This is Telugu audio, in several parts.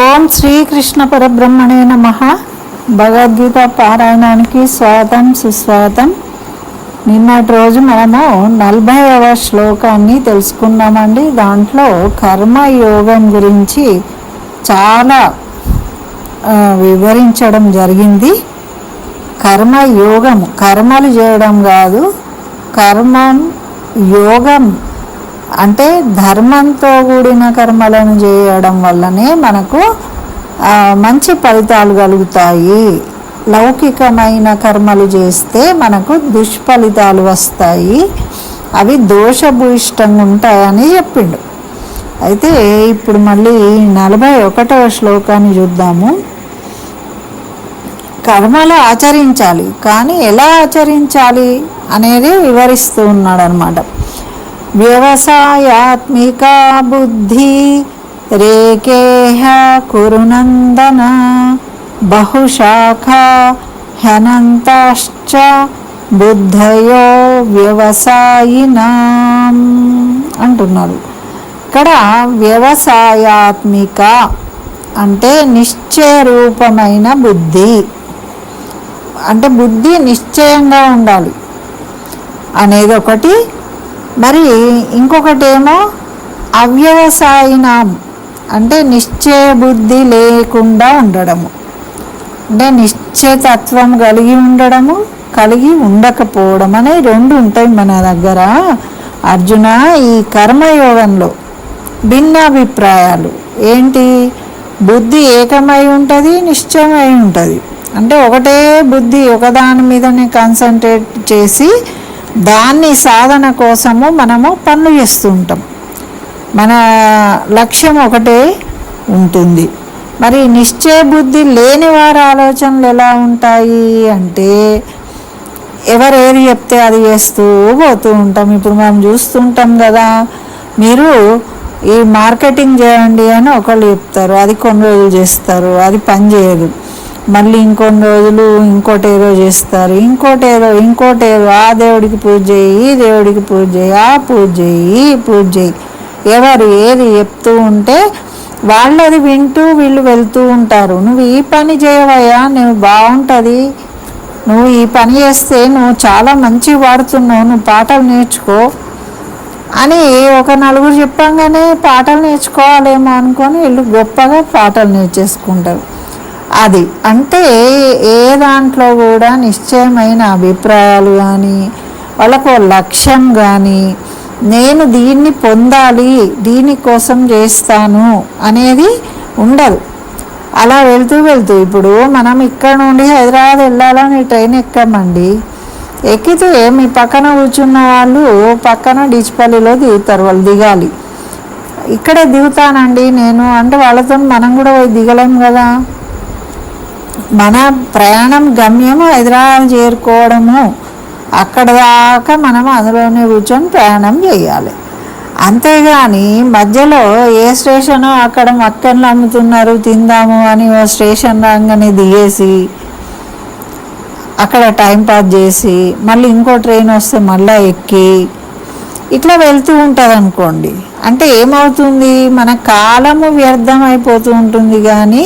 ఓం శ్రీకృష్ణ పరబ్రహ్మణే నమ. భగవద్గీత పారాయణానికి స్వాగతం సుస్వాగతం. నిన్నటి రోజు మనము నలభైవ శ్లోకాన్ని తెలుసుకున్నామండి. దాంట్లో కర్మయోగం గురించి చాలా వివరించడం జరిగింది. కర్మయోగం కర్మలు చేయడం కాదు. కర్మం యోగం అంటే ధర్మంతో కూడిన కర్మలను చేయడం వల్లనే మనకు మంచి ఫలితాలు కలుగుతాయి. లౌకికమైన కర్మలు చేస్తే మనకు దుష్ఫలితాలు వస్తాయి. అవి దోషభూయిష్టంగా ఉంటాయని చెప్పిండు. అయితే ఇప్పుడు మళ్ళీ నలభై ఒకటవ శ్లోకాన్ని చూద్దాము. కర్మలు ఆచరించాలి. కానీ ఎలా ఆచరించాలి అనేది వివరిస్తూ ఉన్నాడు అనమాట వ్యవసాయాత్మికా బుద్ధి రేకేహ కురునందన బహుశాఖ హ్యనంతాశ్చ బుద్ధయో వ్యవసాయినాం అంటున్నారు. ఇక్కడ వ్యవసాయాత్మిక అంటే నిశ్చయ రూపమైన బుద్ధి. అంటే బుద్ధి నిశ్చయంగా ఉండాలి. అనేది ఒకటి. మరి ఇంకొకటి ఏమో అవ్యవసాయనం అంటే నిశ్చయ బుద్ధి లేకుండా ఉండడము. అంటే నిశ్చయతత్వం కలిగి ఉండడము కలిగి ఉండకపోవడం అనే రెండు ఉంటాయి మన దగ్గర. అర్జున ఈ కర్మయోగంలో భిన్నాభిప్రాయాలు. ఏంటి? బుద్ధి ఏకమై ఉంటుంది నిశ్చయమై ఉంటుంది. అంటే ఒకటే బుద్ధి ఒకదాని మీదనే కాన్సన్ట్రేట్ చేసి దాన్ని సాధన కోసము మనము పనులు చేస్తూ ఉంటాం. మన లక్ష్యం ఒకటే ఉంటుంది. మరి నిశ్చయ బుద్ధి లేని వారి ఆలోచనలు ఎలా ఉంటాయి అంటే ఎవరు ఏది చెప్తే అది చేస్తూ పోతూ ఉంటాం. ఇప్పుడు మనం చూస్తుంటాం కదా మీరు ఈ మార్కెటింగ్ చేయండి అని ఒకళ్ళు చెప్తారు. అది కొన్ని రోజులు చేస్తారు. అది పని చేయదు. మళ్ళీ ఇంకొన్ని రోజులు ఇంకోటి ఏదో చేస్తారు. ఇంకోటి ఏదో ఇంకోటి ఆ దేవుడికి పూజ చేయి ఈ దేవుడికి పూజ చేయి ఆ పూజ చేయి ఈ పూజ చేయి. ఎవరు ఏది చెప్తూ ఉంటే వాళ్ళు అది వింటూ వీళ్ళు వెళ్తూ ఉంటారు. నువ్వు ఈ పని చేయవయ్యా నువ్వు బాగుంటుంది. నువ్వు ఈ పని చేస్తే నువ్వు చాలా మంచి వాడుతున్నావు నువ్వు పాటలు నేర్చుకో అని ఒక నలుగురు చెప్పంగానే పాటలు నేర్చుకోవాలేమో అనుకొని వీళ్ళు గొప్పగా పాటలు నేర్చేసుకుంటారు. అది. అంటే ఏ దాంట్లో కూడా నిశ్చయమైన అభిప్రాయాలు కానీ వాళ్ళకు లక్ష్యం కానీ నేను దీన్ని పొందాలి దీనికోసం చేస్తాను అనేది ఉండదు. అలా వెళ్తూ వెళ్తూ ఇప్పుడు మనం ఇక్కడ నుండి హైదరాబాద్ వెళ్ళాలని ట్రైన్ ఎక్కామండి. ఎక్కితే మీ పక్కన కూర్చున్న వాళ్ళు పక్కన డిచ్పల్లిలో దిగుతారు వాళ్ళు దిగాలి. ఇక్కడే దిగుతానండి నేను అంటే వాళ్ళతో మనం కూడా పోయి దిగలేం కదా. మన ప్రయాణం గమ్యం హైదరాబాద్ చేరుకోవడము. అక్కడ దాకా మనం అందులోనే కూర్చొని ప్రయాణం చేయాలి. అంతేగాని మధ్యలో ఏ స్టేషనో అక్కడ మక్కన్లు అమ్ముతున్నారు తిందాము అని ఓ స్టేషన్ రాగానే దిగేసి అక్కడ టైం పాస్ చేసి మళ్ళీ ఇంకో ట్రైన్ వస్తే మళ్ళీ ఎక్కి ఇట్లా వెళ్తూ ఉంటుంది అనుకోండి అంటే ఏమవుతుంది? మన కాలము వ్యర్థం అయిపోతూ ఉంటుంది కానీ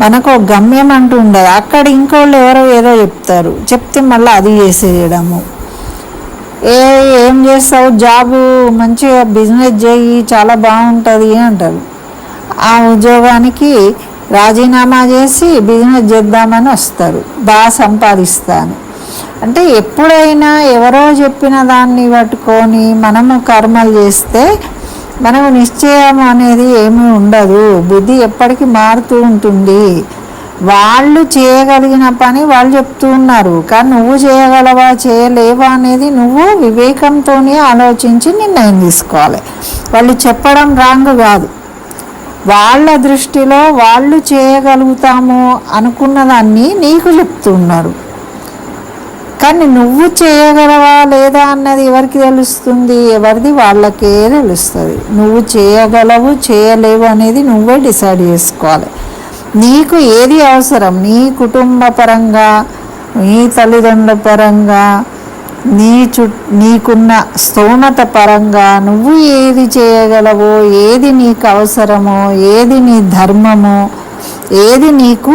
మనకు ఒక గమ్యం అంటూ ఉండదు. అక్కడ ఇంకోళ్ళు ఎవరో ఏదో చెప్తారు. చెప్తే మళ్ళీ అది చేసేయడము. ఏ ఏం చేస్తావు? జాబు మంచిగా బిజినెస్ చేయి చాలా బాగుంటుంది అంటారు. ఆ ఉద్యోగానికి రాజీనామా చేసి బిజినెస్ చేద్దామని వస్తారు. బాగా సంపాదిస్తాను. అంటే ఎప్పుడైనా ఎవరో చెప్పిన దాన్ని పట్టుకొని మనము కర్మలు చేస్తే మనకు నిశ్చయం అనేది ఏమీ ఉండదు. బుద్ధి ఎప్పటికీ మారుతూ ఉంటుంది. వాళ్ళు చేయగలిగిన పని వాళ్ళు చెప్తూ ఉన్నారు. కానీ నువ్వు చేయగలవా చేయలేవా అనేది నువ్వు వివేకంతోనే ఆలోచించి నిర్ణయం తీసుకోవాలి. వాళ్ళు చెప్పడం రాంగ్ కాదు. వాళ్ళ దృష్టిలో వాళ్ళు చేయగలుగుతాము అనుకున్నదాన్ని నీకు చెప్తున్నారు కానీ నువ్వు చేయగలవా లేదా అన్నది ఎవరికి తెలుస్తుంది? ఎవరిది వాళ్ళకే తెలుస్తుంది. నువ్వు చేయగలవు చేయలేవు అనేది నువ్వే డిసైడ్ చేసుకోవాలి. నీకు ఏది అవసరం? నీ కుటుంబ పరంగా నీ తల్లిదండ్రుల పరంగా నీ చు నీకున్న స్తోమత పరంగా నువ్వు ఏది చేయగలవో ఏది నీకు అవసరమో ఏది నీ ధర్మమో ఏది నీకు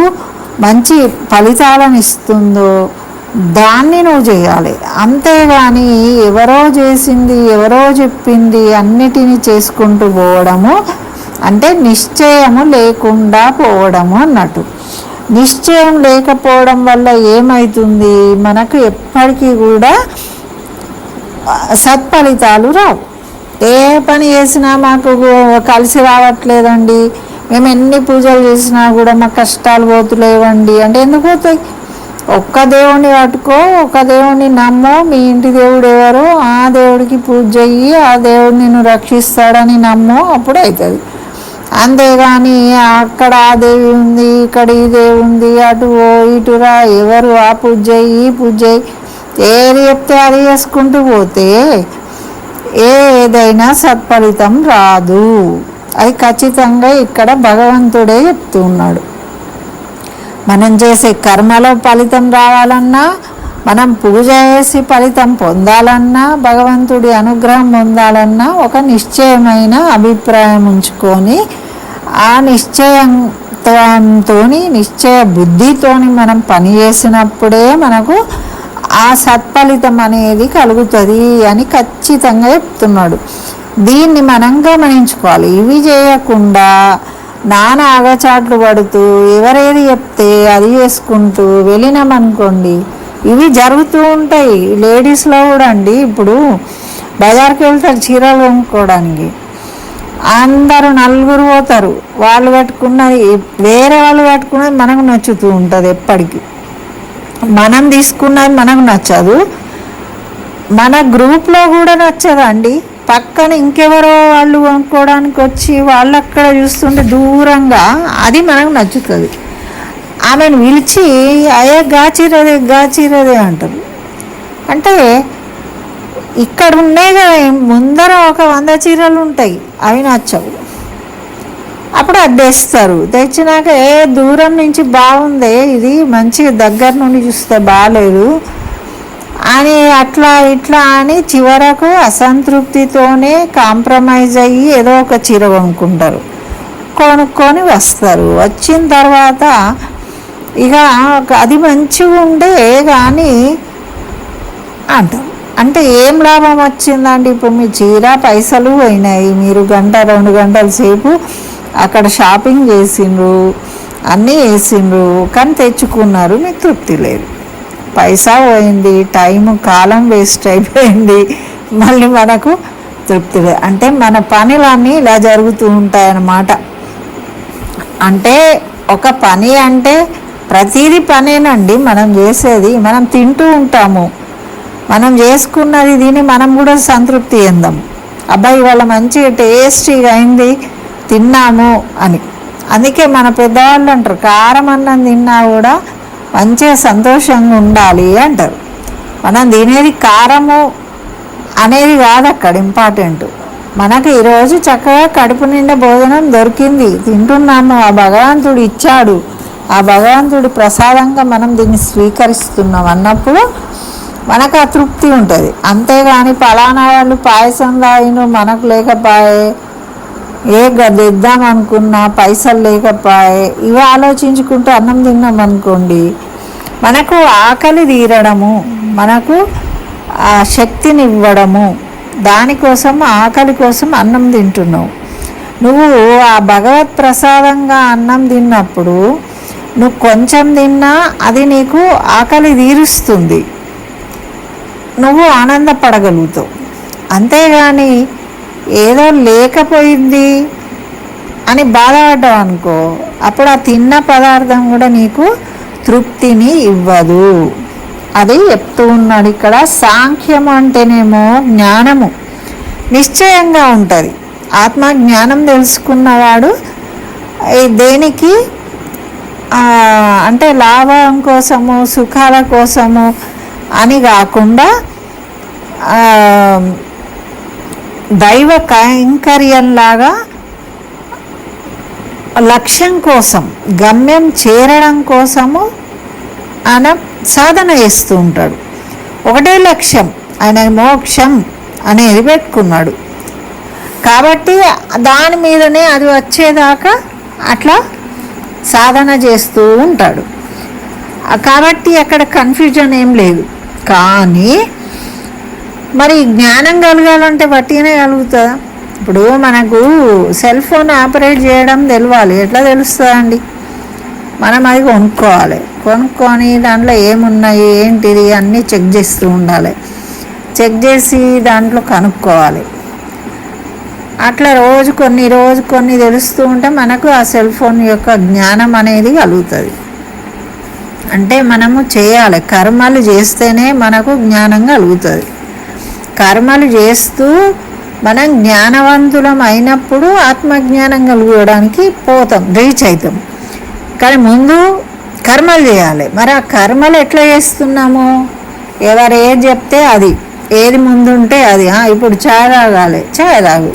మంచి ఫలితాలను ఇస్తుందో దాన్ని నువ్వు చేయాలి. అంతేగాని ఎవరో చేసింది ఎవరో చెప్పింది అన్నిటినీ చేసుకుంటూ పోవడము అంటే నిశ్చయము లేకుండా పోవడము అన్నట్టు. నిశ్చయం లేకపోవడం వల్ల ఏమవుతుంది మనకు ఎప్పటికీ కూడా సత్ఫలితాలు రావు. ఏ పని చేసినా మాకు కలిసి రావట్లేదండి. మేము ఎన్ని పూజలు చేసినా కూడా మాకు కష్టాలు పోతులేవండి. అంటే ఎందుకు పోతాయి? ఒక్క దేవుడిని పట్టుకో ఒక దేవుడిని నమ్మో మీ ఇంటి దేవుడు ఎవరో ఆ దేవుడికి పూజ చెయ్యి ఆ దేవుడు నిన్ను రక్షిస్తాడని నమ్మో అప్పుడు అవుతుంది అంతేగాని అక్కడ ఆ దేవి ఉంది ఇక్కడ ఈ దేవి ఉంది అటు ఓ ఇటురా ఎవరు ఆ పూజ చెయ్యి ఈ పూజ చెయ్యి. ఏది చెప్తే అది చేసుకుంటూ పోతే ఏదైనా సత్ఫలితం రాదు. అది ఖచ్చితంగా ఇక్కడ భగవంతుడే చెప్తున్నాడు మనం చేసే కర్మలో ఫలితం రావాలన్నా మనం పూజ చేసి ఫలితం పొందాలన్నా భగవంతుడి అనుగ్రహం పొందాలన్నా ఒక నిశ్చయమైన అభిప్రాయం ఉంచుకొని ఆ నిశ్చయంతో నిశ్చయ బుద్ధితోని మనం పని చేసినప్పుడే మనకు ఆ సత్ఫలితం అనేది కలుగుతుంది అని ఖచ్చితంగా చెప్తున్నాడు. దీన్ని మనం గమనించుకోవాలి. ఇవి చేయకుండా నానా ఆగచాట్లు పడుతూ ఎవరేది చెప్తే అది చేసుకుంటూ వెళ్ళినామనుకోండి ఇవి జరుగుతూ ఉంటాయి. లేడీస్లో కూడా అండి ఇప్పుడు బజార్కి వెళ్తారు చీరలు కొనుక్కోవడానికి. అందరూ నలుగురు పోతారు. వాళ్ళు కట్టుకున్నది వేరే వాళ్ళు కట్టుకున్నది మనకు నచ్చుతూ ఉంటుంది ఎప్పటికీ. మనం తీసుకున్నది మనకు నచ్చదు. మన గ్రూప్లో కూడా నచ్చదండి. పక్కన ఇంకెవరో వాళ్ళు కొనుక్కోవడానికి వచ్చి వాళ్ళు అక్కడ చూస్తుంటే దూరంగా అది మనకు నచ్చుతుంది. ఆమెను పిలిచి అయ్యే గాచిరదే గాచిరదే అంటారు. అంటే ఇక్కడ ఉన్నాయి కదా ముందర ఒక వంద చీరలు ఉంటాయి అవి నచ్చవు. అప్పుడు అది తెస్తారు. తెచ్చినాక ఏ దూరం నుంచి బాగుంది ఇది మంచిగా దగ్గర నుండి చూస్తే బాగాలేదు అని అట్లా ఇట్లా అని చివరకు అసంతృప్తితోనే కాంప్రమైజ్ అయ్యి ఏదో ఒక చీర కొనుక్కుంటారు. కొనుక్కొని వస్తారు. వచ్చిన తర్వాత ఇక అది మంచిగా ఉండే కానీ అంటారు. అంటే ఏం లాభం వచ్చిందండి? ఇప్పుడు మీ చీర పైసలు పోయినాయి. మీరు గంట రెండు గంటల సేపు అక్కడ షాపింగ్ చేసిండ్రు అన్నీ వేసిండ్రు కానీ తెచ్చుకున్నారు. మీకు తృప్తి లేదు. పైసా పోయింది టైం కాలం వేస్ట్ అయిపోయింది. మళ్ళీ మనకు తృప్తిగా అంటే మన పనులన్నీ ఇలా జరుగుతూ ఉంటాయన్నమాట. అంటే ఒక పని అంటే ప్రతిదీ పనేనండి. మనం చేసేది మనం తింటూ ఉంటాము. మనం చేసుకున్నది దీన్ని మనం కూడా సంతృప్తి చెందాం. అబ్బాయి ఇవాళ మంచిగా టేస్టీగా అయింది తిన్నాము అని. అందుకే మన పెద్దవాళ్ళు అంటారు కారం అన్నం తిన్నా కూడా మంచిగా సంతోషంగా ఉండాలి అంటారు. మనం తినేది కారము అనేది కాదు అక్కడ ఇంపార్టెంట్ మనకు ఈరోజు చక్కగా కడుపు నిండా భోజనం దొరికింది. తింటున్నాము ఆ భగవంతుడు ఇచ్చాడు. ఆ భగవంతుడి ప్రసాదంగా మనం దీన్ని స్వీకరిస్తున్నాం అన్నప్పుడు మనకు ఆ తృప్తి ఉంటుంది. అంతేగాని పలానా వాళ్ళు పాయసం తాగిన మనకు లేకపోయే ఏ గదిద్దాం అనుకున్నా పైసలు లేకపోయే ఇవి ఆలోచించుకుంటూ అన్నం తిన్నాం అనుకోండి మనకు ఆకలి తీరడము మనకు ఆ శక్తినివ్వడము దానికోసం ఆకలి కోసం అన్నం తింటున్నావు. నువ్వు ఆ భగవత్ ప్రసాదంగా అన్నం తిన్నప్పుడు నువ్వు కొంచెం తిన్నా అది నీకు ఆకలి తీరుస్తుంది. నువ్వు ఆనందపడగలుగుతావు. అంతేగాని ఏదో లేకపోయింది అని బాధపడ్డావు అనుకో అప్పుడు ఆ తిన్న పదార్థం కూడా నీకు తృప్తిని ఇవ్వదు. అది చెప్తూ ఉన్నాడు ఇక్కడ. సాంఖ్యం అంటేనేమో జ్ఞానము. నిశ్చయంగా ఉంటుంది. ఆత్మ జ్ఞానం తెలుసుకున్నవాడు దేనికి? అంటే లాభం కోసము సుఖాల కోసము అని కాకుండా దైవ కైంకర్యంలాగా లక్ష్యం కోసం గమ్యం చేరడం కోసము ఆయన సాధన చేస్తూ ఉంటాడు. ఒకటే లక్ష్యం ఆయన మోక్షం అనేది పెట్టుకున్నాడు. కాబట్టి దాని మీదనే అది వచ్చేదాకా అట్లా సాధన చేస్తూ ఉంటాడు. కాబట్టి అక్కడ కన్ఫ్యూజన్ ఏం లేదు. కానీ మరి జ్ఞానం కలగాలంటే వట్టిగానే కలుగుతుందా ఇప్పుడు మనకు సెల్ ఫోన్ ఆపరేట్ చేయడం తెలియాలి ఎట్లా తెలుస్తుందండి? మనం అది కొనుక్కోవాలి. కొనుక్కొని దాంట్లో ఏమున్నాయి ఏంటిది అన్నీ చెక్ చేస్తూ ఉండాలి. చెక్ చేసి దాంట్లో కనుక్కోవాలి. అట్లా రోజు కొన్ని రోజు కొన్ని తెలుస్తూ ఉంటే మనకు ఆ సెల్ ఫోన్ యొక్క జ్ఞానం అనేది కలుగుతుంది. అంటే మనము చేయాలి. కర్మలు చేస్తేనే మనకు జ్ఞానం కలుగుతుంది. కర్మలు చేస్తూ మనం జ్ఞానవంతులం అయినప్పుడు ఆత్మజ్ఞానం కలుగుకోవడానికి పోతాం రీచ్ అవుతాం. కానీ ముందు కర్మలు చేయాలి. మరి ఆ కర్మలు ఎట్లా చేస్తున్నాము? ఎవరు ఏది చెప్తే అది. ఏది ముందుంటే అది. ఇప్పుడు ఛాయ్ తాగాలి. ఛాయ్ తాగు.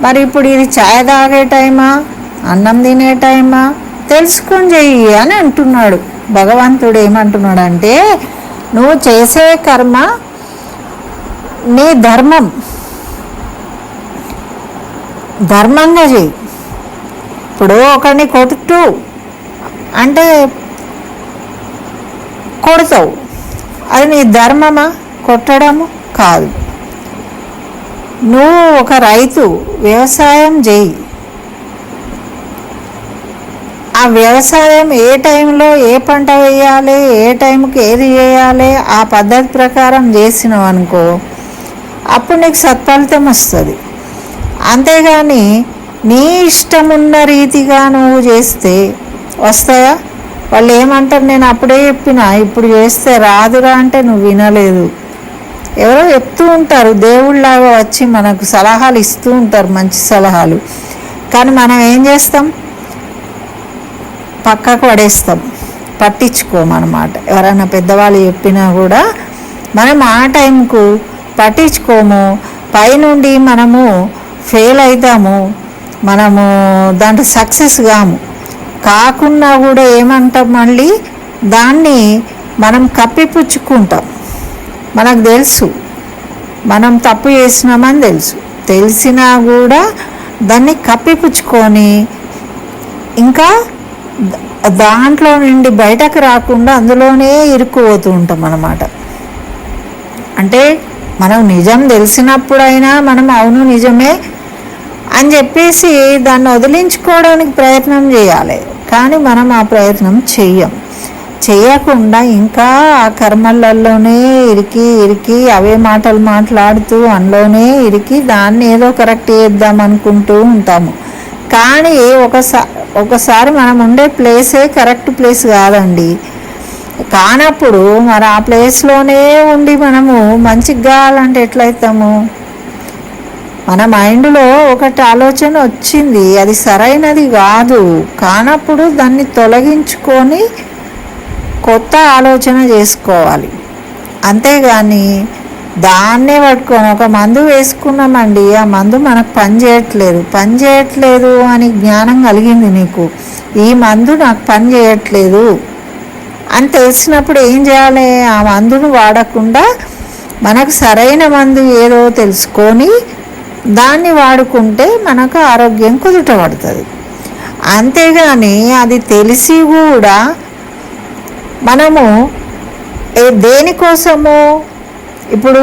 మరి ఇప్పుడు ఇది ఛాయ్ తాగే టైమా? అన్నం తినే టైమా? తెలుసుకొని చెయ్యి అని అంటున్నాడు. భగవంతుడు ఏమంటున్నాడంటే నువ్వు చేసే కర్మ నీ ధర్మం. ధర్మంగా చేయి ఇప్పుడు ఒకరిని కొట్టు అంటే కొడతావు. అది నీ ధర్మమా? కొట్టడము కాదు. నువ్వు ఒక రైతు వ్యవసాయం చేయి ఆ వ్యవసాయం ఏ టైంలో ఏ పంట వేయాలి ఏ టైంకి ఏది చేయాలి ఆ పద్ధతి ప్రకారం చేసినావు అనుకో అప్పుడు నీకు సత్ఫలితం వస్తుంది. అంతేగాని నీ ఇష్టం ఉన్న రీతిగా నువ్వు చేస్తే వస్తాయా? వాళ్ళు ఏమంటారు నేను అప్పుడే చెప్పిన ఇప్పుడు చేస్తే రాదురా అంటే నువ్వు వినలేదు. ఎవరో చెప్తూ ఉంటారు దేవుళ్ళలాగా వచ్చి మనకు సలహాలు ఇస్తూ ఉంటారు మంచి సలహాలు. కానీ మనం ఏం చేస్తాం? పక్కకు పడేస్తాం. పట్టించుకోమన్నమాట. ఎవరైనా పెద్దవాళ్ళు చెప్పినా కూడా మనం ఆ టైంకు పట్టించుకోము. పైనుండి మనము ఫెయిల్ అవుతాము మనము దాంట్లో సక్సెస్ కాము. కాకుండా కూడా ఏమంటాం మళ్ళీ? దాన్ని మనం కప్పిపుచ్చుకుంటాం. మనకు తెలుసు. మనం తప్పు చేసినామని తెలుసు. తెలిసినా కూడా దాన్ని కప్పిపుచ్చుకొని ఇంకా దాంట్లో నుండి బయటకు రాకుండా అందులోనే ఇరుక్కుపోతూ ఉంటాం అన్నమాట. అంటే మనం నిజం తెలిసినప్పుడైనా మనం అవును నిజమే అని చెప్పేసి దాన్ని వదిలించుకోవడానికి ప్రయత్నం చేయాలి. కానీ మనం ఆ ప్రయత్నం చెయ్యం. చేయకుండా ఇంకా ఆ కర్మలలోనే ఇరికి ఇరికి అవే మాటలు మాట్లాడుతూ అందులోనే ఇరికి దాన్ని ఏదో కరెక్ట్ చేద్దాం అనుకుంటూ ఉంటాము. కానీ ఒకసారి ఒకసారి మనం ఉండే ప్లేసే కరెక్ట్ ప్లేస్ కాదండి. కానప్పుడు మరి ఆ ప్లేస్లోనే ఉండి మనము మంచిగా కావాలంటే ఎట్లయితాము? మన మైండ్లో ఒకటి ఆలోచన వచ్చింది అది సరైనది కాదు. కానప్పుడు దాన్ని తొలగించుకొని కొత్త ఆలోచన చేసుకోవాలి. అంతేగాని దాన్నే పట్టుకొని ఒక మందు వేసుకున్నామండి ఆ మందు మనకు పని చేయట్లేదు. పని చేయట్లేదు అని జ్ఞానం కలిగింది నీకు. ఈ మందు నాకు పని చేయట్లేదు. అని తెలిసినప్పుడు ఏం చేయాలి? ఆ మందును వాడకుండా మనకు సరైన మందు ఏదో తెలుసుకొని దాన్ని వాడుకుంటే మనకు ఆరోగ్యం కుదుట పడుతుంది అంతేగాని అది తెలిసి కూడా మనము ఏ దేనికోసము? ఇప్పుడు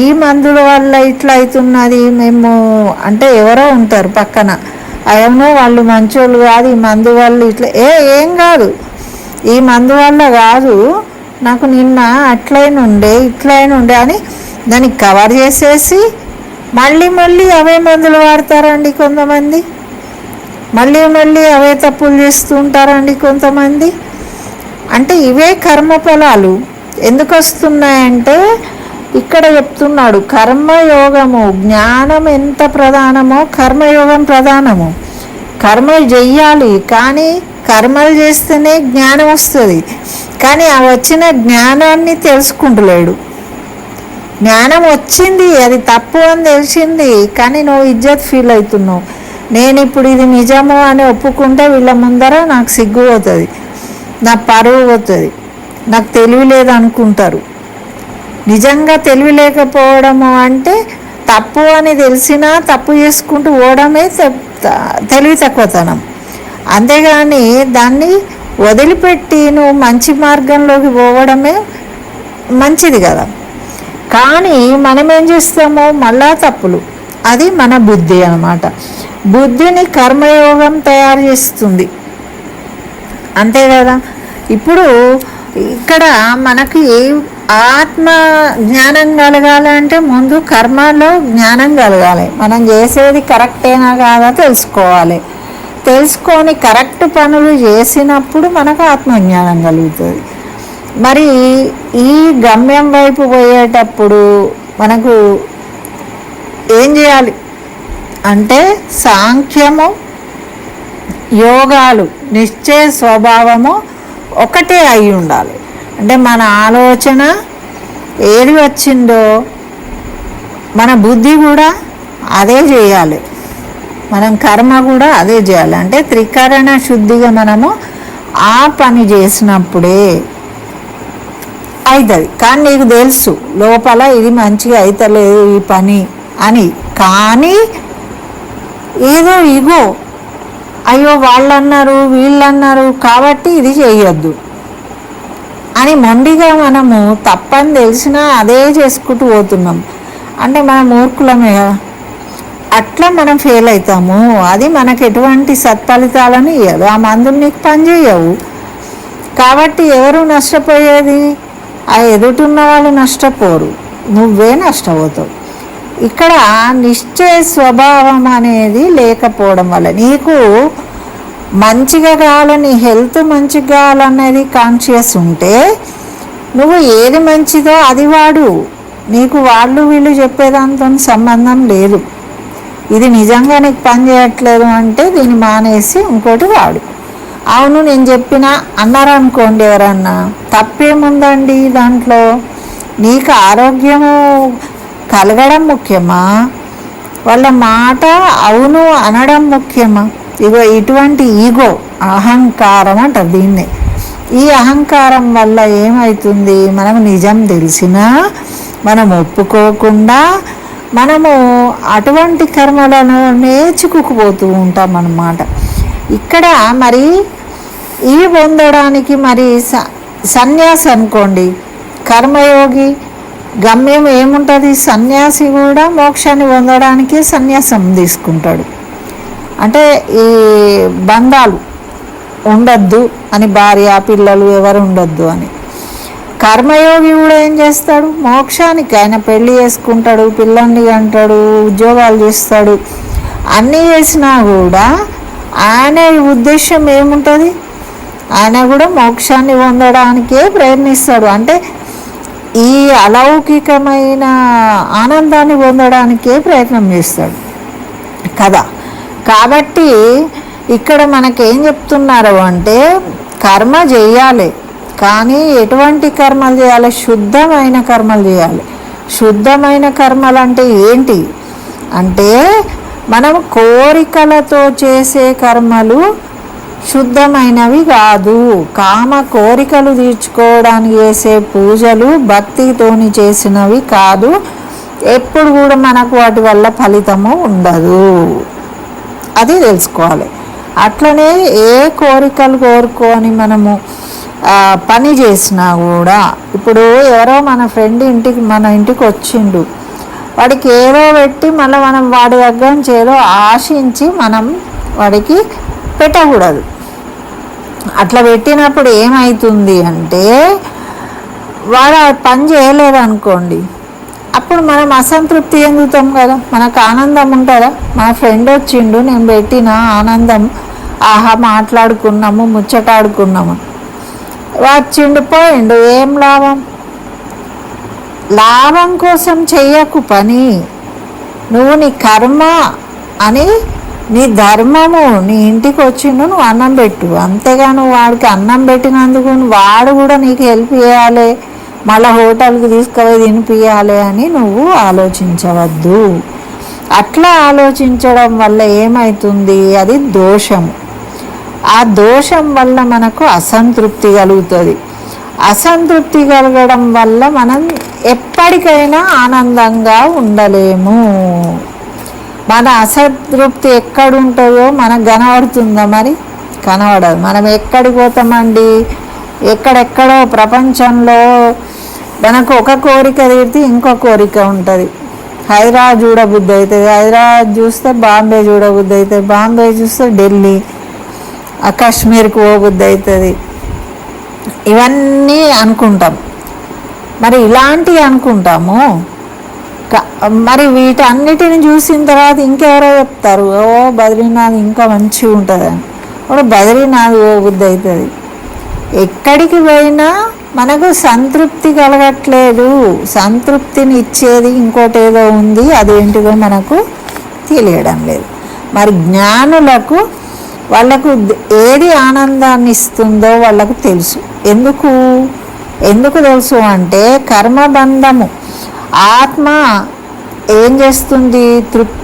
ఈ మందుల వల్ల ఇట్లా అవుతున్నది మేము అంటే ఎవరో ఉంటారు పక్కన. అయమో వాళ్ళు మంచోళ్ళు కాదు ఈ మందు వల్ల ఇట్లా ఏ ఏం కాదు. ఈ మందు వల్ల కాదు నాకు నిన్న అట్లయిన ఉండే ఇట్లయిన ఉండే అని దాన్ని కవర్ చేసేసి మళ్ళీ మళ్ళీ అవే మందులు వాడతారండి కొంతమంది. మళ్ళీ మళ్ళీ అవే తప్పులు చేస్తూ ఉంటారండి కొంతమంది. అంటే ఇవే కర్మఫలాలు ఎందుకు వస్తున్నాయంటే ఇక్కడ చెప్తున్నాడు కర్మయోగము జ్ఞానం ఎంత ప్రధానమో కర్మయోగం ప్రధానము. కర్మలు చెయ్యాలి కానీ కర్మలు చేస్తేనే జ్ఞానం వస్తుంది. కానీ ఆ వచ్చిన జ్ఞానాన్ని తెలుసుకుంటలేడు. జ్ఞానం వచ్చింది అది తప్పు అని తెలిసింది కానీ నువ్వు ఇజ్జత్ ఫీల్ అవుతున్నావు. నేను ఇప్పుడు ఇది నిజము అని ఒప్పుకుంటే వీళ్ళ ముందర నాకు సిగ్గు పోతుంది నా పరువు పోతుంది నాకు తెలివిలేదు అనుకుంటారు. నిజంగా తెలివి లేకపోవడము అంటే తప్పు అని తెలిసినా తప్పు చేసుకుంటూ పోవడమే తెలివి తక్కువతనం. అంతేగాని దాన్ని వదిలిపెట్టి నువ్వు మంచి మార్గంలోకి పోవడమే మంచిది కదా. కానీ మనం ఏం చేస్తామో మళ్ళా తప్పులు. అది మన బుద్ధి అన్నమాట. బుద్ధిని కర్మయోగం తయారు చేస్తుంది. అంతే కదా. ఇప్పుడు ఇక్కడ మనకి ఆత్మ జ్ఞానం కలగాలంటే ముందు కర్మలో జ్ఞానం కలగాలి. మనం చేసేది కరెక్టేనా కాదా తెలుసుకోవాలి. తెలుసుకొని కరెక్ట్ పనులు చేసినప్పుడు మనకు ఆత్మజ్ఞానం కలుగుతుంది. మరి ఈ గమ్యం వైపు పోయేటప్పుడు మనకు ఏం చేయాలి? అంటే సాంఖ్యము యోగాలు నిశ్చయ స్వభావము ఒకటే అయి ఉండాలి. అంటే మన ఆలోచన ఏది వచ్చిందో మన బుద్ధి కూడా అదే చేయాలి. మనం కర్మ కూడా అదే చేయాలి. అంటే త్రికరణ శుద్ధిగా మనము ఆ పని చేసినప్పుడే అవుతుంది కానీ నీకు తెలుసు లోపల ఇది మంచిగా అవుతలేదు ఈ పని అని. కానీ ఏదో ఇగో అయ్యో వాళ్ళు అన్నారు వీళ్ళు అన్నారు కాబట్టి ఇది చేయొద్దు. అని మొండిగా మనము తప్పని తెలిసినా అదే చేసుకుంటూ పోతున్నాం. అంటే మన మూర్ఖులమే కదా. అట్లా మనం ఫెయిల్ అవుతాము. అది మనకు ఎటువంటి సత్ఫలితాలను ఇవ్వదు ఆ మందులు నీకు పనిచేయవు కాబట్టి ఎవరు నష్టపోయేది? ఆ ఎదుటిన్న వాళ్ళు నష్టపోరు. నువ్వే నష్టపోతావు. ఇక్కడ నిశ్చయ స్వభావం అనేది లేకపోవడం వల్ల నీకు మంచిగా కావాలని హెల్త్ మంచిగా కావాలనేది కాన్షియస్ ఉంటే నువ్వు ఏది మంచిదో అది వాడు. నీకు వాళ్ళు వీళ్ళు చెప్పేదాంతో సంబంధం లేదు. ఇది నిజంగా నీకు పని చేయట్లేదు అంటే దీన్ని మానేసి ఇంకోటి వాడు. అవును నేను చెప్పిన అన్నారు అనుకోండి ఎవరన్నా తప్పేముందండి దాంట్లో? నీకు ఆరోగ్యము కలగడం ముఖ్యమా? వాళ్ళ మాట అవును అనడం ముఖ్యమా? ఇగో ఇటువంటి ఈగో అహంకారం అంటారు దీన్నే. ఈ అహంకారం వల్ల ఏమవుతుంది మనకు నిజం తెలిసినా మనం ఒప్పుకోకుండా మనము అటువంటి కర్మలను నేర్చుకుపోతూ ఉంటాం అన్నమాట. ఇక్కడ మరి ఈ పొందడానికి మరి స సన్యాసి అనుకోండి. కర్మయోగి గమ్యం ఏముంటుంది? సన్యాసి కూడా మోక్షాన్ని పొందడానికి సన్యాసం తీసుకుంటాడు. అంటే ఈ బంధాలు ఉండొద్దు అని భార్య పిల్లలు ఎవరు ఉండొద్దు అని. కర్మయోగి కూడా ఏం చేస్తాడు? మోక్షానికి ఆయన పెళ్ళి చేసుకుంటాడు పిల్లల్ని అంటాడు ఉద్యోగాలు చేస్తాడు. అన్నీ చేసినా కూడా ఆయన ఉద్దేశం ఏముంటుంది? ఆయన కూడా మోక్షాన్ని పొందడానికే ప్రయత్నిస్తాడు. అంటే ఈ అలౌకికమైన ఆనందాన్ని పొందడానికే ప్రయత్నం చేస్తాడు. కదా కాబట్టి ఇక్కడ మనకేం చెప్తున్నారు అంటే కర్మ చేయాలి. కానీ ఎటువంటి కర్మలు చేయాలి? శుద్ధమైన కర్మలు చేయాలి. శుద్ధమైన కర్మలు అంటే ఏంటి? అంటే మనం కోరికలతో చేసే కర్మలు శుద్ధమైనవి కాదు. కామ కోరికలు తీర్చుకోవడానికి చేసే పూజలు భక్తితోని చేసినవి కాదు. ఎప్పుడు కూడా మనకు వాటి వల్ల ఫలితము ఉండదు. అది తెలుసుకోవాలి. అట్లనే ఏ కోరికలు కోరుకొని మనము పని చేసినా కూడా ఇప్పుడు ఎవరో మన ఫ్రెండ్ ఇంటికి మన ఇంటికి వచ్చిండు. వాడికి ఏదో పెట్టి మళ్ళీ మనం వాడి దగ్గర నుంచి ఏదో ఆశించి మనం వాడికి పెట్టకూడదు. అట్లా పెట్టినప్పుడు ఏమవుతుంది అంటే వాడు పని చేయలేదనుకోండి. అప్పుడు మనం అసంతృప్తి చెందుతాం కదా. మనకు ఆనందం ఉంటుందా? మన ఫ్రెండ్ వచ్చిండు నేను పెట్టిన ఆనందం ఆహా మాట్లాడుకున్నాము ముచ్చటాడుకున్నాము. వచ్చిండు పోయిండు ఏం లాభం? లాభం కోసం చెయ్యకు పని. నువ్వు నీ కర్మ అని నీ ధర్మము నీ ఇంటికి వచ్చిండు నువ్వు అన్నం పెట్టు. అంతేగా నువ్వు వాడికి అన్నం పెట్టినందుకు వాడు కూడా నీకు హెల్ప్ చేయాలి. మళ్ళీ హోటల్కి తీసుకుపోయి తినిపించాలి అని నువ్వు ఆలోచించవద్దు. అట్లా ఆలోచించడం వల్ల ఏమవుతుంది అది దోషం. ఆ దోషం వల్ల మనకు అసంతృప్తి కలుగుతుంది. అసంతృప్తి కలగడం వల్ల మనం ఎప్పటికైనా ఆనందంగా ఉండలేము. మన అసంతృప్తి ఎక్కడుంటుందో మనకు కనబడుతుందా మరి? కనబడదు. మనం ఎక్కడికి పోతామండి? ఎక్కడెక్కడో ప్రపంచంలో మనకు ఒక కోరిక తీరితే ఇంకో కోరిక ఉంటుంది. హైదరాబాద్ చూడబుద్ధి అవుతుంది. హైదరాబాద్ చూస్తే బాంబే చూడబుద్ధి అవుతుంది. బాంబే చూస్తే ఢిల్లీ ఆ కాశ్మీర్కి పోబుద్ధి అవుతుంది. ఇవన్నీ అనుకుంటాం. మరి ఇలాంటివి అనుకుంటాము. మరి వీటన్నిటిని చూసిన తర్వాత ఇంకెవరో చెప్తారు. ఓ బద్రీనాథ్ ఇంకా మంచిగా ఉంటుందని. ఇప్పుడు బద్రీనాథ్ ఓ బుద్ధి అవుతుంది. ఎక్కడికి పోయినా మనకు సంతృప్తి కలగట్లేదు. సంతృప్తిని ఇచ్చేది ఇంకోటి ఏదో ఉంది అదేంటిదో మనకు తెలియడం లేదు. మరి జ్ఞానులకు వాళ్ళకు ఏది ఆనందాన్ని ఇస్తుందో వాళ్ళకు తెలుసు. ఎందుకు? ఎందుకు తెలుసు అంటే కర్మబంధము. ఆత్మ ఏం చేస్తుంది? తృప్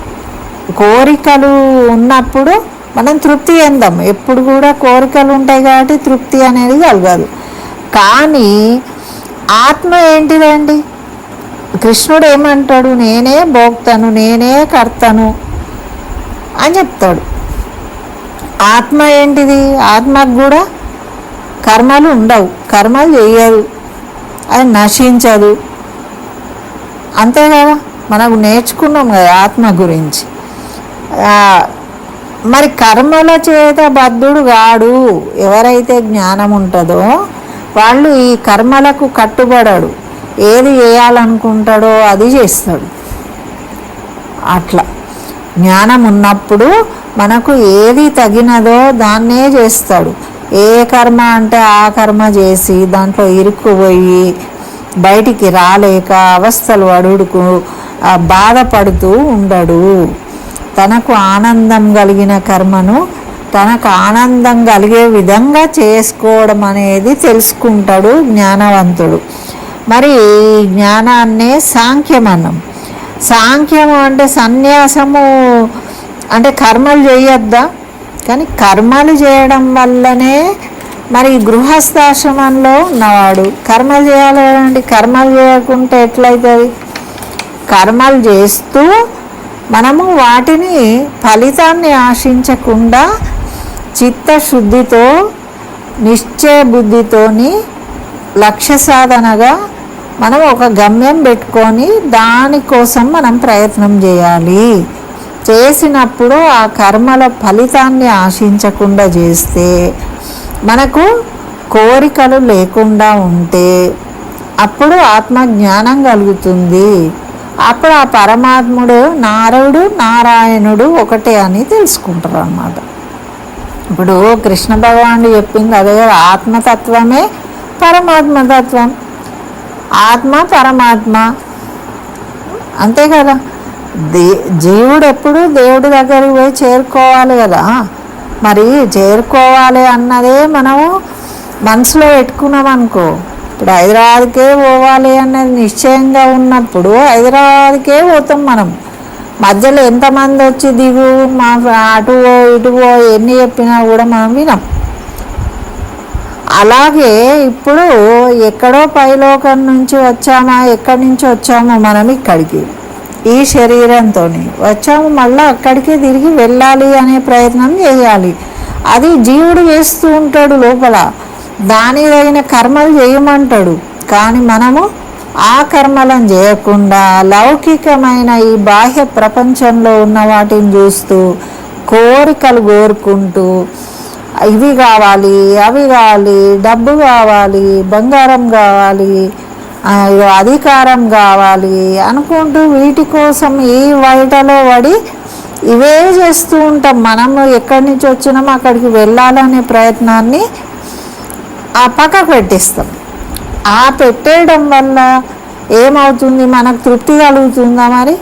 కోరికలు ఉన్నప్పుడు మనం తృప్తి చెందాం ఎప్పుడు కూడా కోరికలు ఉంటాయి కాబట్టి తృప్తి అనేది కలగదు. కానీ ఆత్మ ఏంటిదండి? కృష్ణుడు ఏమంటాడు? నేనే భోక్తను నేనే కర్తను అని చెప్తాడు. ఆత్మ ఏంటిది? ఆత్మకు కూడా కర్మలు ఉండవు. కర్మలు చేయదు అది నశించదు. అంతే కదా? మనకు నేర్చుకున్నాం కదా ఆత్మ గురించి. మరి కర్మల చేత బద్ధుడు కాడు. ఎవరైతే జ్ఞానం ఉంటుందో వాళ్ళు ఈ కర్మలకు కట్టుబడడు. ఏది చేయాలనుకుంటాడో అది చేస్తాడు. అట్లా. జ్ఞానం ఉన్నప్పుడు మనకు ఏది తగినదో దాన్నే చేస్తాడు. ఏ కర్మ అంటే ఆ కర్మ చేసి దాంట్లో ఇరుక్కుపోయి బయటికి రాలేక అవస్థలు అడుగుకు బాధపడుతూ ఉండడు. తనకు ఆనందం కలిగిన కర్మను తనకు ఆనందం కలిగే విధంగా చేసుకోవడం అనేది తెలుసుకుంటాడు జ్ఞానవంతుడు. మరి ఈ జ్ఞానాన్నే సాంఖ్యం సాంఖ్యము అంటే సన్యాసము అంటే కర్మలు చేయొద్దా? కానీ కర్మలు చేయడం వల్లనే మరి గృహస్థాశ్రమంలో ఉన్నవాడు. కర్మలు చేయాలి కదండి. కర్మలు చేయకుంటే ఎట్లయితుంది? కర్మలు చేస్తూ మనము వాటిని ఫలితాన్ని ఆశించకుండా చిత్తశుద్ధితో నిశ్చయ బుద్ధితోని లక్ష్య సాధనగా మనం ఒక గమ్యం పెట్టుకొని దానికోసం మనం ప్రయత్నం చేయాలి. చేసినప్పుడు ఆ కర్మల ఫలితాన్ని ఆశించకుండా చేస్తే మనకు కోరికలు లేకుండా ఉంటే అప్పుడు ఆత్మ జ్ఞానం కలుగుతుంది. అప్పుడు ఆ పరమాత్ముడు నారదుడు నారాయణుడు ఒకటే అని తెలుసుకుంటారు అన్నమాట ఇప్పుడు కృష్ణ భగవానుడు చెప్పింది అదే కదా ఆత్మతత్వమే పరమాత్మ తత్వం ఆత్మ పరమాత్మ. అంతే కదా? దే జీవుడు ఎప్పుడు దేవుడి దగ్గరికి పోయి చేరుకోవాలి కదా. మరి చేరుకోవాలి అన్నదే మనము మనసులో పెట్టుకున్నాం అనుకో. ఇప్పుడు హైదరాబాద్కే పోవాలి అన్నది నిశ్చయంగా ఉన్నప్పుడు హైదరాబాద్కే పోతాం మనం. మధ్యలో ఎంతమంది వచ్చి దిగు మా అటువో ఇటువో ఎన్ని చెప్పినా కూడా మనం వినం. అలాగే ఇప్పుడు ఎక్కడో పైలోకం నుంచి వచ్చామా ఎక్కడి నుంచి వచ్చామో మనం ఇక్కడికి ఈ శరీరంతో వచ్చాము మళ్ళీ అక్కడికి తిరిగి వెళ్ళాలి అనే ప్రయత్నం చేయాలి. అది జీవుడు చేస్తూ ఉంటాడు లోపల. దాని తగిన కర్మలు చేయమంటాడు. కానీ మనము ఆ కర్మలను చేయకుండా లౌకికమైన ఈ బాహ్య ప్రపంచంలో ఉన్న వాటిని చూస్తూ కోరికలు కోరుకుంటూ ఇవి కావాలి అవి కావాలి డబ్బు కావాలి బంగారం కావాలి అధికారం కావాలి అనుకుంటూ వీటి కోసం ఈ బయటలో పడి ఇవే చేస్తూ ఉంటాం. మనము ఎక్కడి నుంచి వచ్చినామో అక్కడికి వెళ్ళాలనే ప్రయత్నాన్ని ఆ పక్కకు పెట్టిస్తాం. ఆ పెట్టేయడం వల్ల ఏమవుతుంది? మనకు తృప్తి కలుగుతుందా మరి?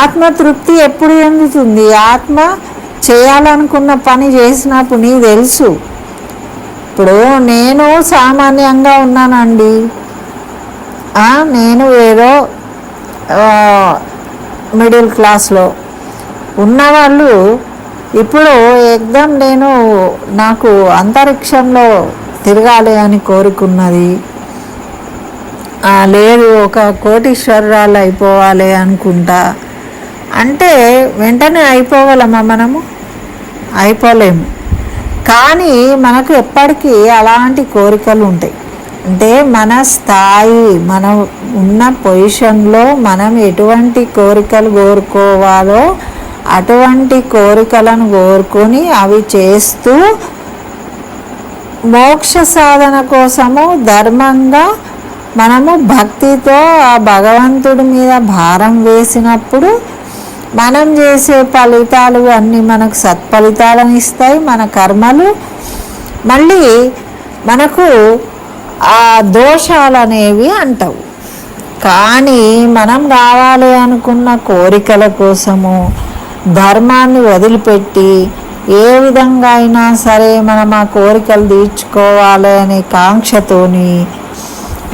ఆత్మ తృప్తి ఎప్పుడు ఎందుతుంది ఆత్మ చేయాలనుకున్న పని చేసినప్పుడు నీకు తెలుసు. ఇప్పుడు నేను సామాన్యంగా ఉన్నానండి. నేను ఏదో మిడిల్ క్లాస్లో ఉన్నవాళ్ళు ఇప్పుడు ఎగ్జామ్ నేను నాకు అంతరిక్షంలో తిరగాలి అని కోరుకున్నది. లేదు ఒక కోటీశ్వరాలు అయిపోవాలి అనుకుంటా. అంటే వెంటనే అయిపోగలమా మనము? అయిపోలేము. కానీ మనకు ఎప్పటికీ అలాంటి కోరికలు ఉంటాయి. అంటే మన స్థాయి మనం ఉన్న పొజిషన్లో మనం ఎటువంటి కోరికలు కోరుకోవాలో అటువంటి కోరికలను కోరుకొని అవి చేస్తూ మోక్ష సాధన కోసము ధర్మంగా మనము భక్తితో ఆ భగవంతుడి మీద భారం వేసినప్పుడు మనం చేసే ఫలితాలు అన్నీ మనకు సత్ఫలితాలను ఇస్తాయి మన కర్మలు. మళ్ళీ మనకు ఆ దోషాలు అనేవి అంటావు. కానీ మనం రావాలి అనుకున్న కోరికల కోసము ధర్మాన్ని వదిలిపెట్టి ఏ విధంగా అయినా సరే మనం ఆ కోరికలు తీర్చుకోవాలి అనే కాంక్షతోని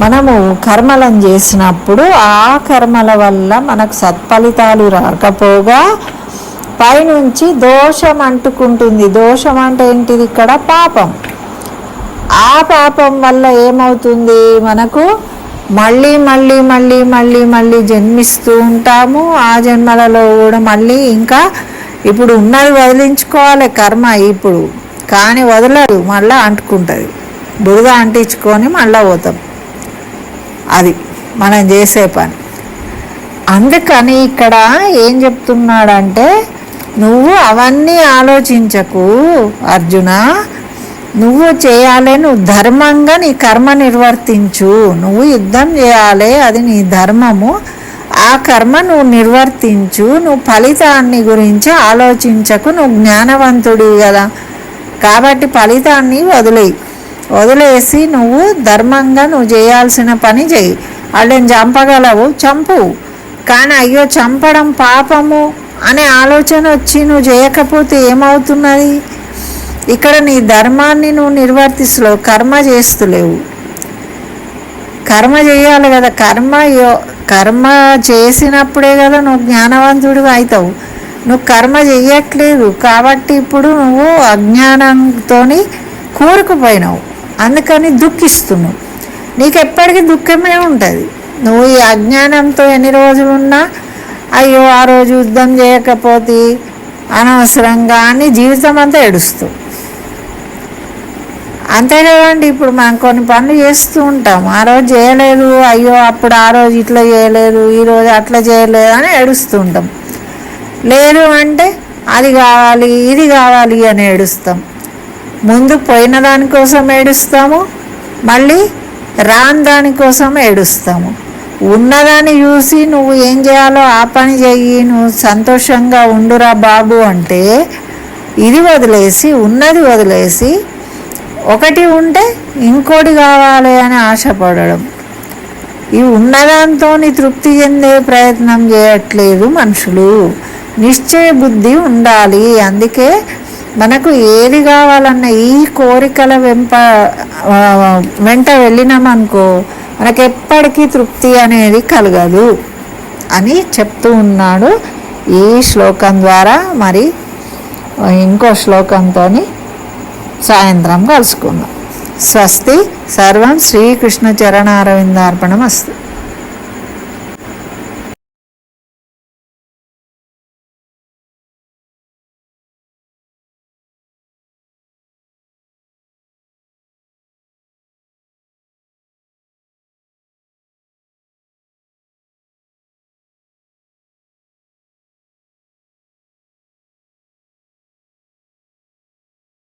మనము కర్మలను చేసినప్పుడు ఆ కర్మల వల్ల మనకు సత్ఫలితాలు రాకపోగా పైనుంచి దోషం అంటుకుంటుంది. దోషం అంటే ఏంటిది ఇక్కడ? పాపం. ఆ పాపం వల్ల ఏమవుతుంది? మనకు మళ్ళీ మళ్ళీ మళ్ళీ మళ్ళీ మళ్ళీ జన్మిస్తూ ఉంటాము. ఆ జన్మలలో కూడా మళ్ళీ ఇంకా ఇప్పుడు ఉన్నది వదిలించుకోవాలి కర్మ ఇప్పుడు. కానీ వదలదు మళ్ళీ అంటుకుంటుంది. బురద అంటించుకొని మళ్ళీ పోతాం. అది మనం చేసే పని. అందుకని ఇక్కడ ఏం చెప్తున్నాడంటే నువ్వు అవన్నీ ఆలోచించకు అర్జున. నువ్వు చేయాలి నువ్వు ధర్మంగా నీ కర్మ నిర్వర్తించు. నువ్వు యుద్ధం చేయాలి అది నీ ధర్మము. ఆ కర్మ నువ్వు నిర్వర్తించు. నువ్వు ఫలితాన్ని గురించి ఆలోచించకు నువ్వు జ్ఞానవంతుడి కదా. కాబట్టి ఫలితాన్ని వదిలేయి. వదిలేసి నువ్వు ధర్మంగా నువ్వు చేయాల్సిన పని చేయి. వాళ్ళని చంపగలవు చంపు. కానీ అయ్యో చంపడం పాపము అనే ఆలోచన వచ్చి నువ్వు చేయకపోతే ఏమవుతున్నది? ఇక్కడ నీ ధర్మాన్ని నువ్వు నిర్వర్తిస్తులేవు కర్మ చేస్తులేవు. కర్మ చేయాలి కదా కర్మ కర్మ చేసినప్పుడే కదా నువ్వు జ్ఞానవంతుడు అవుతావు నువ్వు కర్మ చెయ్యట్లేదు కాబట్టి ఇప్పుడు నువ్వు అజ్ఞానంతో కూరుకుపోయినావు. అందుకని దుఃఖిస్తున్నావు. నీకు ఎప్పటికీ దుఃఖమే ఉంటుంది. నువ్వు ఈ అజ్ఞానంతో ఎన్ని రోజులు ఉన్నా అయ్యో ఆ రోజు యుద్ధం చేయకపోతే అనవసరంగా అని జీవితం అంతా ఏడుస్తావు. అంతే కదండి ఇప్పుడు మనం కొన్ని పనులు చేస్తూ ఉంటాం ఆ రోజు చేయలేదు అయ్యో అప్పుడు ఆ రోజు ఇట్లా చేయలేదు ఈరోజు అట్లా చేయలేదు అని ఏడుస్తూ ఉంటాం. లేదు అంటే అది కావాలి ఇది కావాలి అని ఏడుస్తాం. ముందు పోయిన దానికోసం ఏడుస్తాము మళ్ళీ రాని దానికోసం ఏడుస్తాము. ఉన్నదాన్ని చూసి నువ్వు ఏం చేయాలో ఆ పని చెయ్యి నువ్వు సంతోషంగా ఉండురా బాబు అంటే ఇది వదిలేసి ఉన్నది వదిలేసి ఒకటి ఉంటే ఇంకోటి కావాలి అని ఆశపడడం. ఈ ఉన్నదాంతో తృప్తి చెందే ప్రయత్నం చేయట్లేదు మనుషులు. నిశ్చయ బుద్ధి ఉండాలి. అందుకే మనకు ఏది కావాలన్న ఈ కోరికల వెంప వెంట వెళ్ళినామనుకో మనకు ఎప్పటికీ తృప్తి అనేది కలగదు అని చెప్తూ ఉన్నాడు ఈ శ్లోకం ద్వారా. మరి ఇంకో శ్లోకంతో సాయంత్రం కలుసుకుందాం. స్వస్తి. సర్వం శ్రీకృష్ణ చరణారవిందార్పణం అస్తు